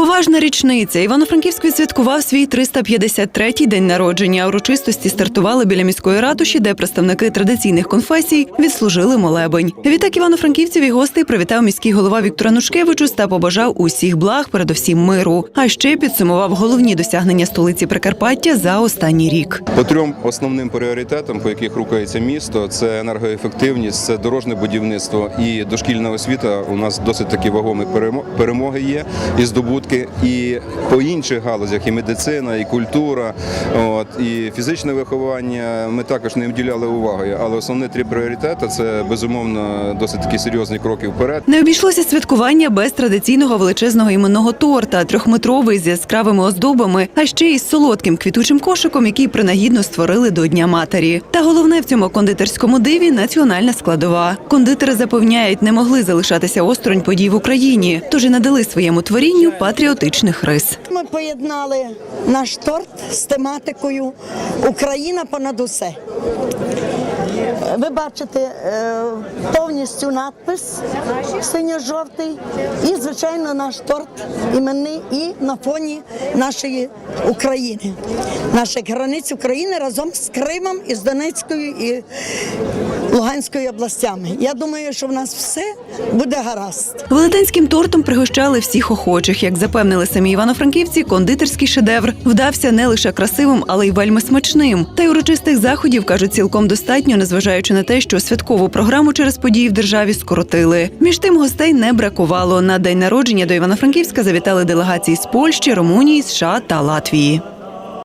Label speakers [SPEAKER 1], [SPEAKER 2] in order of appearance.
[SPEAKER 1] Поважна річниця. Івано-Франківськ відсвяткував свій 353-й день народження. Урочистості стартували біля міської ратуші, де представники традиційних конфесій відслужили молебень. Відтак івано-франківців і гостей привітав міський голова Віктор Анушкевичус та побажав усіх благ, передусім миру. А ще підсумував головні досягнення столиці Прикарпаття за останній рік.
[SPEAKER 2] По трьом основним пріоритетам, по яких рухається місто, це енергоефективність, це дорожне будівництво і дошкільна освіта. У нас досить такі вагомі перемо- перемоги є і здобутки. І по інших галузях, і медицина, і культура, от і фізичне виховання. Ми також не вділяли уваги. Але основні три пріоритети це безумовно досить такі серйозні кроки вперед.
[SPEAKER 1] Не обійшлося святкування без традиційного величезного іменного торта, трьохметровий з яскравими оздобами, а ще й з солодким квітучим кошиком, який принагідно створили до Дня матері. Та головне в цьому кондитерському диві національна складова. Кондитери запевняють, не могли залишатися осторонь подій в Україні, тож і надали своєму творінню патріотичних рис.
[SPEAKER 3] Ми поєднали наш торт з тематикою Україна понад усе. Ви бачите е, повністю надпис синьо-жовтий і, звичайно, наш торт іменний і на фоні нашої України, наших границь України разом з Кримом і з Донецькою і Луганською областями. Я думаю, що в нас все буде гаразд.
[SPEAKER 1] Велетенським тортом пригощали всіх охочих. Як запевнили самі івано-франківці, кондитерський шедевр вдався не лише красивим, але й вельми смачним. Та й урочистих заходів кажуть цілком достатньо, незважаючи на те, що святкову програму через події в державі скоротили. Між тим гостей не бракувало. На день народження до Івано-Франківська завітали делегації з Польщі, Румунії, США та Латвії.